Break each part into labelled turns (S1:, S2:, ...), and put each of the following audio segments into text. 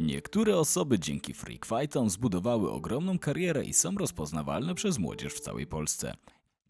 S1: Niektóre osoby dzięki freak fightom zbudowały ogromną karierę i są rozpoznawalne przez młodzież w całej Polsce.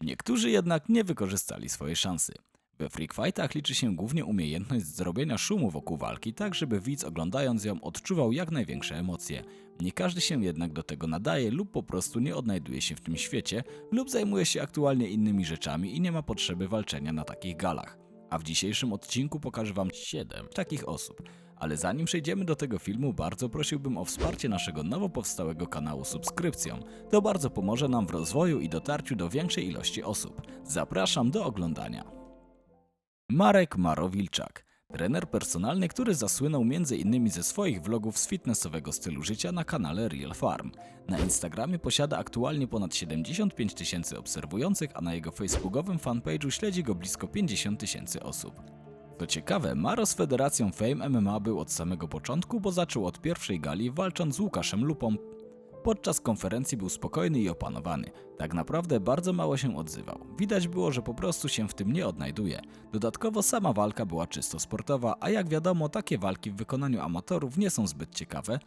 S1: Niektórzy jednak nie wykorzystali swojej szansy. We freak fightach liczy się głównie umiejętność zrobienia szumu wokół walki, tak żeby widz oglądając ją odczuwał jak największe emocje. Nie każdy się jednak do tego nadaje lub po prostu nie odnajduje się w tym świecie lub zajmuje się aktualnie innymi rzeczami i nie ma potrzeby walczenia na takich galach. A w dzisiejszym odcinku pokażę Wam 7 takich osób. Ale zanim przejdziemy do tego filmu, bardzo prosiłbym o wsparcie naszego nowo powstałego kanału subskrypcją. To bardzo pomoże nam w rozwoju i dotarciu do większej ilości osób. Zapraszam do oglądania. Marek Marowilczak. Trener personalny, który zasłynął m.in. ze swoich vlogów z fitnessowego stylu życia na kanale Real Farm. Na Instagramie posiada aktualnie ponad 75 tysięcy obserwujących, a na jego facebookowym fanpage'u śledzi go blisko 50 tysięcy osób. Co ciekawe, Maro z Federacją Fame MMA był od samego początku, bo zaczął od pierwszej gali walcząc z Łukaszem Lupą. Podczas konferencji był spokojny i opanowany. Tak naprawdę bardzo mało się odzywał. Widać było, że po prostu się w tym nie odnajduje. Dodatkowo sama walka była czysto sportowa, a jak wiadomo, takie walki w wykonaniu amatorów nie są zbyt ciekawe,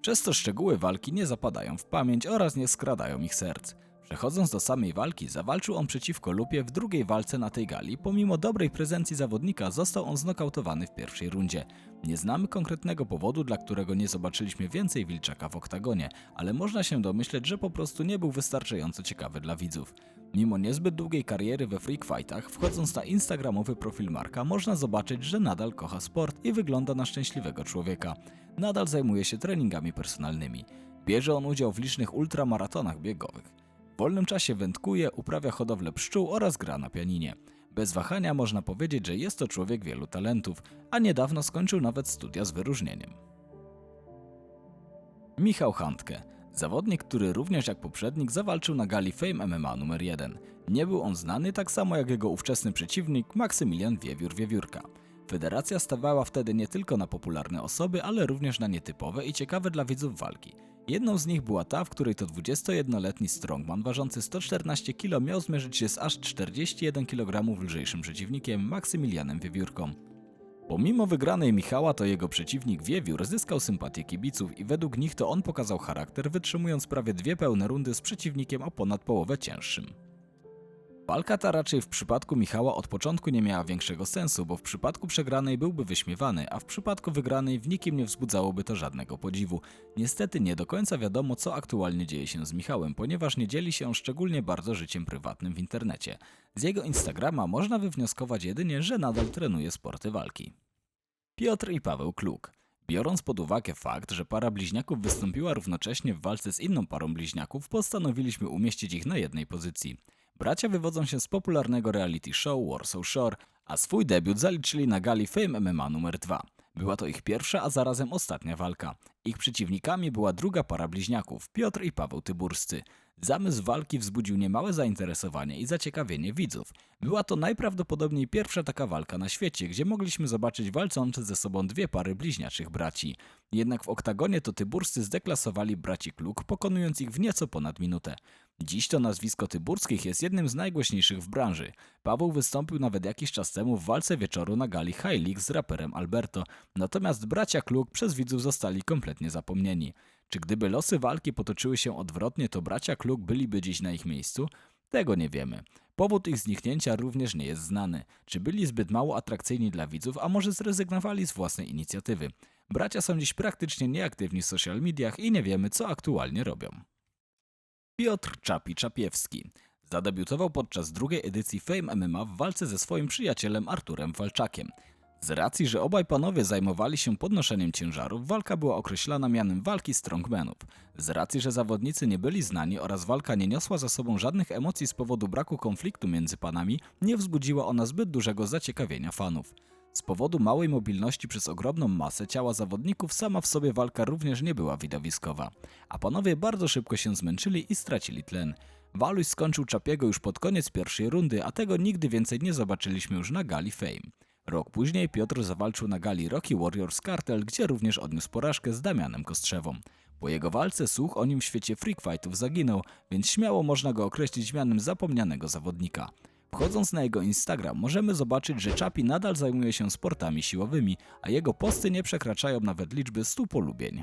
S1: przez to szczegóły walki nie zapadają w pamięć oraz nie skradają ich serc. Przechodząc do samej walki, zawalczył on przeciwko Lupie w drugiej walce na tej gali. Pomimo dobrej prezencji zawodnika, został on znokautowany w pierwszej rundzie. Nie znamy konkretnego powodu, dla którego nie zobaczyliśmy więcej Wilczaka w oktagonie, ale można się domyśleć, że po prostu nie był wystarczająco ciekawy dla widzów. Mimo niezbyt długiej kariery we freak fightach, wchodząc na instagramowy profil Marka, można zobaczyć, że nadal kocha sport i wygląda na szczęśliwego człowieka. Nadal zajmuje się treningami personalnymi. Bierze on udział w licznych ultramaratonach biegowych. W wolnym czasie wędkuje, uprawia hodowlę pszczół oraz gra na pianinie. Bez wahania można powiedzieć, że jest to człowiek wielu talentów, a niedawno skończył nawet studia z wyróżnieniem. Michał Handke. Zawodnik, który również jak poprzednik zawalczył na gali Fame MMA numer 1. Nie był on znany tak samo jak jego ówczesny przeciwnik Maksymilian Wiewiór-Wiewiórka. Federacja stawała wtedy nie tylko na popularne osoby, ale również na nietypowe i ciekawe dla widzów walki. Jedną z nich była ta, w której to 21-letni strongman ważący 114 kg miał zmierzyć się z aż 41 kg lżejszym przeciwnikiem Maksymilianem Wiewiórką. Pomimo wygranej Michała, to jego przeciwnik Wiewiór zyskał sympatię kibiców i według nich to on pokazał charakter, wytrzymując prawie dwie pełne rundy z przeciwnikiem o ponad połowę cięższym. Walka ta raczej w przypadku Michała od początku nie miała większego sensu, bo w przypadku przegranej byłby wyśmiewany, a w przypadku wygranej w nikim nie wzbudzałoby to żadnego podziwu. Niestety nie do końca wiadomo, co aktualnie dzieje się z Michałem, ponieważ nie dzieli się szczególnie bardzo życiem prywatnym w internecie. Z jego Instagrama można wywnioskować jedynie, że nadal trenuje sporty walki. Piotr i Paweł Kluk. Biorąc pod uwagę fakt, że para bliźniaków wystąpiła równocześnie w walce z inną parą bliźniaków, postanowiliśmy umieścić ich na jednej pozycji. Bracia wywodzą się z popularnego reality show Warsaw Shore, a swój debiut zaliczyli na gali Fame MMA numer 2. Była to ich pierwsza, a zarazem ostatnia walka. Ich przeciwnikami była druga para bliźniaków, Piotr i Paweł Tyburscy. Zamysł walki wzbudził niemałe zainteresowanie i zaciekawienie widzów. Była to najprawdopodobniej pierwsza taka walka na świecie, gdzie mogliśmy zobaczyć walczące ze sobą dwie pary bliźniaczych braci. Jednak w oktagonie to Tyburscy zdeklasowali braci Kluk, pokonując ich w nieco ponad minutę. Dziś to nazwisko Tyburskich jest jednym z najgłośniejszych w branży. Paweł wystąpił nawet jakiś czas temu w walce wieczoru na gali High League z raperem Alberto, natomiast bracia Kluk przez widzów zostali kompletnie zapomnieni. Czy gdyby losy walki potoczyły się odwrotnie, to bracia Kluk byliby dziś na ich miejscu? Tego nie wiemy. Powód ich zniknięcia również nie jest znany. Czy byli zbyt mało atrakcyjni dla widzów, a może zrezygnowali z własnej inicjatywy? Bracia są dziś praktycznie nieaktywni w social mediach i nie wiemy, co aktualnie robią. Piotr Czapi Czapiewski. Zadebiutował podczas drugiej edycji Fame MMA w walce ze swoim przyjacielem Arturem Walczakiem. Z racji, że obaj panowie zajmowali się podnoszeniem ciężarów, walka była określana mianem walki strongmanów. Z racji, że zawodnicy nie byli znani oraz walka nie niosła za sobą żadnych emocji z powodu braku konfliktu między panami, nie wzbudziła ona zbyt dużego zaciekawienia fanów. Z powodu małej mobilności przez ogromną masę ciała zawodników sama w sobie walka również nie była widowiskowa, a panowie bardzo szybko się zmęczyli i stracili tlen. Waluś skończył Czapiego już pod koniec pierwszej rundy, a tego nigdy więcej nie zobaczyliśmy już na gali Fame. Rok później Piotr zawalczył na gali Rocky Warriors Cartel, gdzie również odniósł porażkę z Damianem Kostrzewą. Po jego walce słuch o nim w świecie freak fightów zaginął, więc śmiało można go określić mianem zapomnianego zawodnika. Wchodząc na jego Instagram możemy zobaczyć, że Chapi nadal zajmuje się sportami siłowymi, a jego posty nie przekraczają nawet liczby 100 polubień.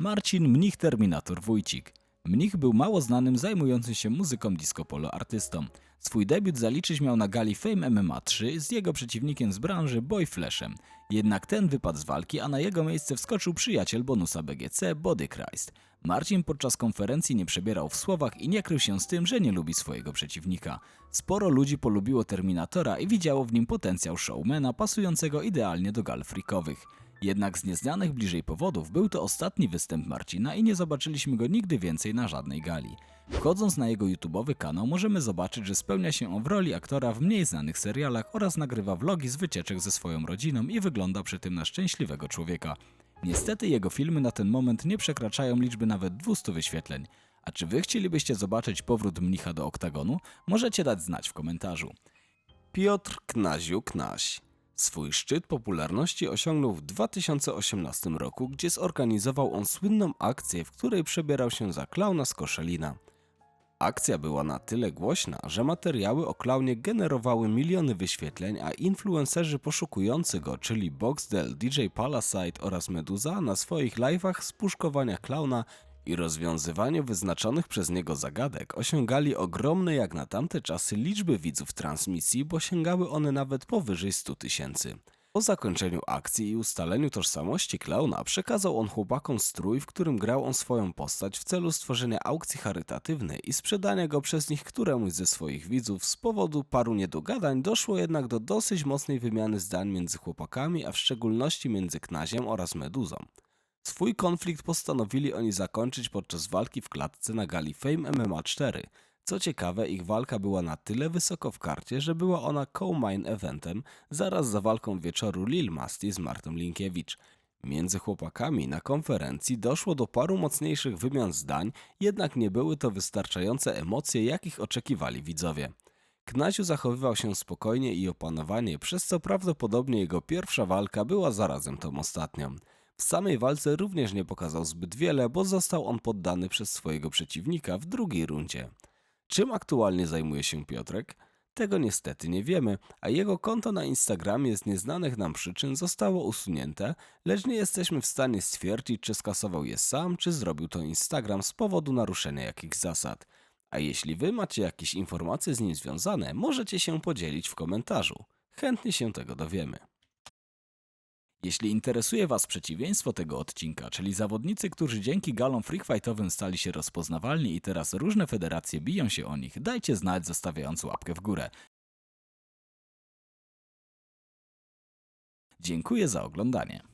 S1: Marcin Mnich Terminator Wójcik. Mnich był mało znanym, zajmującym się muzyką disco polo artystą. Swój debiut zaliczyć miał na gali Fame MMA 3 z jego przeciwnikiem z branży Boy Flashem. Jednak ten wypadł z walki, a na jego miejsce wskoczył przyjaciel bonusa BGC Body Christ. Marcin podczas konferencji nie przebierał w słowach i nie krył się z tym, że nie lubi swojego przeciwnika. Sporo ludzi polubiło Terminatora i widziało w nim potencjał showmana pasującego idealnie do gal freakowych. Jednak z nieznanych bliżej powodów był to ostatni występ Marcina i nie zobaczyliśmy go nigdy więcej na żadnej gali. Wchodząc na jego YouTubeowy kanał możemy zobaczyć, że spełnia się on w roli aktora w mniej znanych serialach oraz nagrywa vlogi z wycieczek ze swoją rodziną i wygląda przy tym na szczęśliwego człowieka. Niestety jego filmy na ten moment nie przekraczają liczby nawet 200 wyświetleń. A czy wy chcielibyście zobaczyć powrót mnicha do oktagonu? Możecie dać znać w komentarzu.
S2: Piotr Knaziu Knaś. Swój szczyt popularności osiągnął w 2018 roku, gdzie zorganizował on słynną akcję, w której przebierał się za klauna z Koszelina. Akcja była na tyle głośna, że materiały o klaunie generowały miliony wyświetleń, a influencerzy poszukujący go, czyli Boxdel, DJ Palasite oraz Meduza na swoich live'ach z puszkowania klauna i rozwiązywaniu wyznaczonych przez niego zagadek osiągali ogromne jak na tamte czasy liczby widzów transmisji, bo sięgały one nawet powyżej 100 tysięcy. Po zakończeniu akcji i ustaleniu tożsamości klauna przekazał on chłopakom strój, w którym grał on swoją postać w celu stworzenia aukcji charytatywnej i sprzedania go przez nich któremuś ze swoich widzów. Z powodu paru niedogadań doszło jednak do dosyć mocnej wymiany zdań między chłopakami, a w szczególności między Knaziem oraz Meduzą. Swój konflikt postanowili oni zakończyć podczas walki w klatce na gali Fame MMA 4. Co ciekawe, ich walka była na tyle wysoko w karcie, że była ona co-main eventem zaraz za walką wieczoru Lil Masti z Martą Linkiewicz. Między chłopakami na konferencji doszło do paru mocniejszych wymian zdań, jednak nie były to wystarczające emocje, jakich oczekiwali widzowie. Knaziu zachowywał się spokojnie i opanowanie, przez co prawdopodobnie jego pierwsza walka była zarazem tą ostatnią. W samej walce również nie pokazał zbyt wiele, bo został on poddany przez swojego przeciwnika w drugiej rundzie. Czym aktualnie zajmuje się Piotrek? Tego niestety nie wiemy, a jego konto na Instagramie z nieznanych nam przyczyn zostało usunięte, lecz nie jesteśmy w stanie stwierdzić, czy skasował je sam, czy zrobił to Instagram z powodu naruszenia jakichś zasad. A jeśli wy macie jakieś informacje z nim związane, możecie się podzielić w komentarzu. Chętnie się tego dowiemy.
S1: Jeśli interesuje Was przeciwieństwo tego odcinka, czyli zawodnicy, którzy dzięki galom freakfightowym stali się rozpoznawalni i teraz różne federacje biją się o nich, dajcie znać zostawiając łapkę w górę. Dziękuję za oglądanie.